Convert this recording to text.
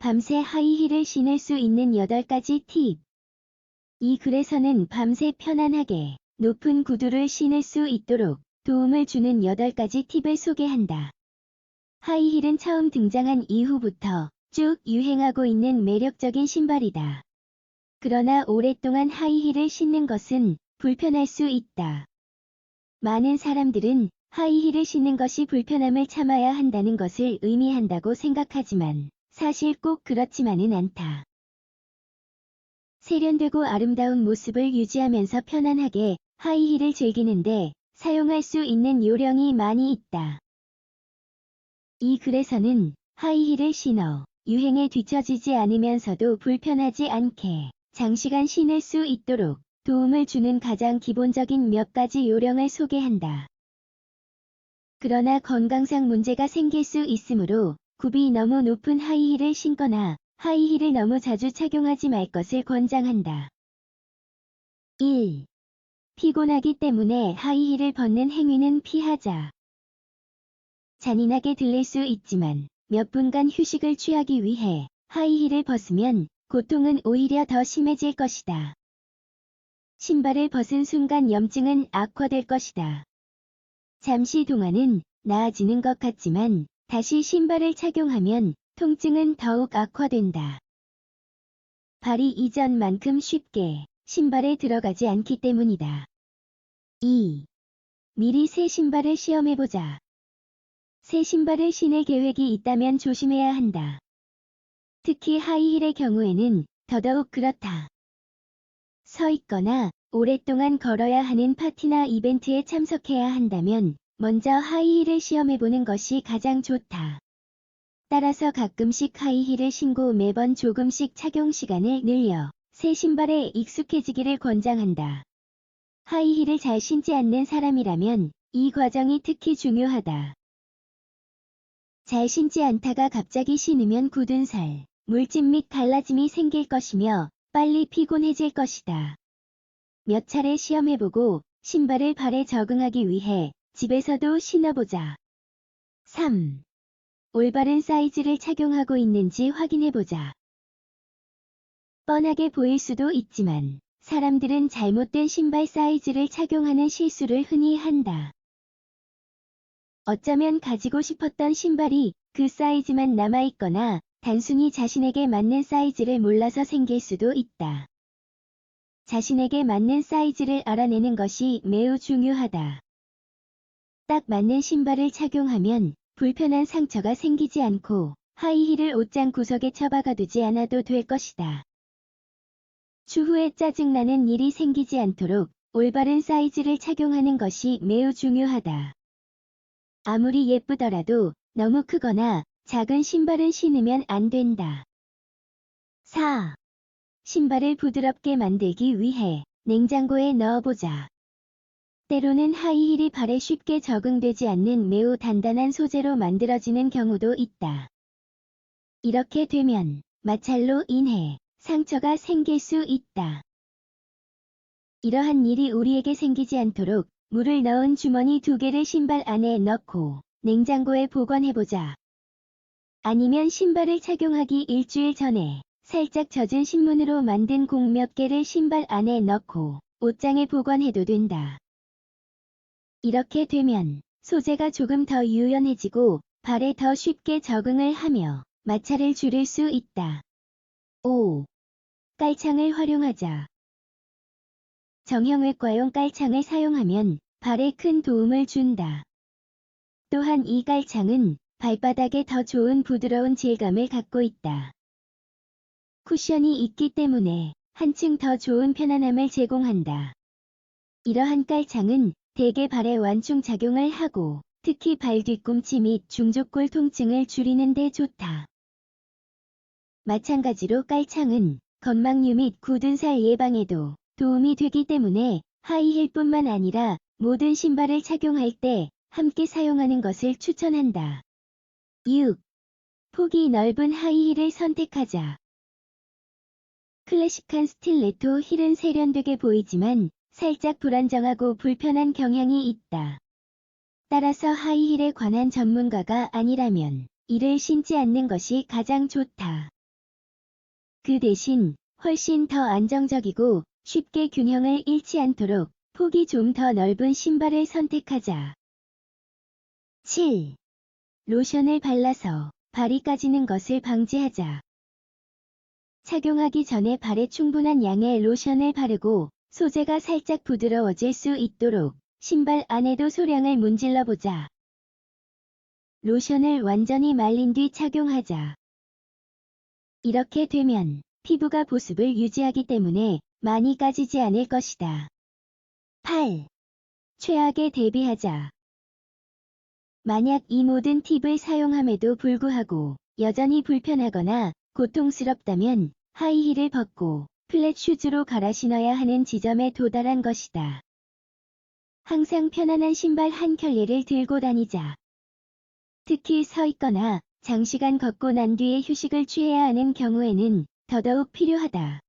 밤새 하이힐을 신을 수 있는 8가지 팁. 이 글에서는 밤새 편안하게 높은 구두를 신을 수 있도록 도움을 주는 8가지 팁을 소개한다. 하이힐은 처음 등장한 이후부터 쭉 유행하고 있는 매력적인 신발이다. 그러나 오랫동안 하이힐을 신는 것은 불편할 수 있다. 많은 사람들은 하이힐을 신는 것이 불편함을 참아야 한다는 것을 의미한다고 생각하지만 사실 꼭 그렇지만은 않다. 세련되고 아름다운 모습을 유지하면서 편안하게 하이힐을 즐기는데 사용할 수 있는 요령이 많이 있다. 이 글에서는 하이힐을 신어 유행에 뒤처지지 않으면서도 불편하지 않게 장시간 신을 수 있도록 도움을 주는 가장 기본적인 몇 가지 요령을 소개한다. 그러나 건강상 문제가 생길 수 있으므로 굽이 너무 높은 하이힐을 신거나 하이힐을 너무 자주 착용하지 말 것을 권장한다. 1. 피곤하기 때문에 하이힐을 벗는 행위는 피하자. 잔인하게 들릴 수 있지만 몇 분간 휴식을 취하기 위해 하이힐을 벗으면 고통은 오히려 더 심해질 것이다. 신발을 벗은 순간 염증은 악화될 것이다. 잠시 동안은 나아지는 것 같지만 다시 신발을 착용하면 통증은 더욱 악화된다. 발이 이전만큼 쉽게 신발에 들어가지 않기 때문이다. 2. 미리 새 신발을 시험해보자. 새 신발을 신을 계획이 있다면 조심해야 한다. 특히 하이힐의 경우에는 더더욱 그렇다. 서 있거나 오랫동안 걸어야 하는 파티나 이벤트에 참석해야 한다면 먼저 하이힐을 시험해보는 것이 가장 좋다. 따라서 가끔씩 하이힐을 신고 매번 조금씩 착용 시간을 늘려 새 신발에 익숙해지기를 권장한다. 하이힐을 잘 신지 않는 사람이라면 이 과정이 특히 중요하다. 잘 신지 않다가 갑자기 신으면 굳은 살, 물집 및 갈라짐이 생길 것이며 빨리 피곤해질 것이다. 몇 차례 시험해보고 신발을 발에 적응하기 위해 집에서도 신어보자. 3. 올바른 사이즈를 착용하고 있는지 확인해보자. 뻔하게 보일 수도 있지만 사람들은 잘못된 신발 사이즈를 착용하는 실수를 흔히 한다. 어쩌면 가지고 싶었던 신발이 그 사이즈만 남아있거나 단순히 자신에게 맞는 사이즈를 몰라서 생길 수도 있다. 자신에게 맞는 사이즈를 알아내는 것이 매우 중요하다. 딱 맞는 신발을 착용하면 불편한 상처가 생기지 않고 하이힐을 옷장 구석에 처박아두지 않아도 될 것이다. 추후에 짜증나는 일이 생기지 않도록 올바른 사이즈를 착용하는 것이 매우 중요하다. 아무리 예쁘더라도 너무 크거나 작은 신발은 신으면 안 된다. 4. 신발을 부드럽게 만들기 위해 냉장고에 넣어보자. 때로는 하이힐이 발에 쉽게 적응되지 않는 매우 단단한 소재로 만들어지는 경우도 있다. 이렇게 되면 마찰로 인해 상처가 생길 수 있다. 이러한 일이 우리에게 생기지 않도록 물을 넣은 주머니 두 개를 신발 안에 넣고 냉장고에 보관해보자. 아니면 신발을 착용하기 일주일 전에 살짝 젖은 신문으로 만든 공 몇 개를 신발 안에 넣고 옷장에 보관해도 된다. 이렇게 되면 소재가 조금 더 유연해지고 발에 더 쉽게 적응을 하며 마찰을 줄일 수 있다. 5. 깔창을 활용하자. 정형외과용 깔창을 사용하면 발에 큰 도움을 준다. 또한 이 깔창은 발바닥에 더 좋은 부드러운 질감을 갖고 있다. 쿠션이 있기 때문에 한층 더 좋은 편안함을 제공한다. 이러한 깔창은 대개 발에 완충 작용을 하고 특히 발 뒤꿈치 및 중족골 통증을 줄이는 데 좋다. 마찬가지로 깔창은 건망류 및 굳은 살 예방에도 도움이 되기 때문에 하이힐뿐만 아니라 모든 신발을 착용할 때 함께 사용하는 것을 추천한다. 6. 폭이 넓은 하이힐을 선택하자. 클래식한 스틸레토 힐은 세련되게 보이지만 살짝 불안정하고 불편한 경향이 있다. 따라서 하이힐에 관한 전문가가 아니라면 이를 신지 않는 것이 가장 좋다. 그 대신 훨씬 더 안정적이고 쉽게 균형을 잃지 않도록 폭이 좀 더 넓은 신발을 선택하자. 7. 로션을 발라서 발이 까지는 것을 방지하자. 착용하기 전에 발에 충분한 양의 로션을 바르고 소재가 살짝 부드러워질 수 있도록 신발 안에도 소량을 문질러 보자. 로션을 완전히 말린 뒤 착용하자. 이렇게 되면 피부가 보습을 유지하기 때문에 많이 까지지 않을 것이다. 8. 최악에 대비하자. 만약 이 모든 팁을 사용함에도 불구하고 여전히 불편하거나 고통스럽다면 하이힐을 벗고 플랫 슈즈로 갈아 신어야 하는 지점에 도달한 것이다. 항상 편안한 신발 한 켤레를 들고 다니자. 특히 서 있거나 장시간 걷고 난 뒤에 휴식을 취해야 하는 경우에는 더더욱 필요하다.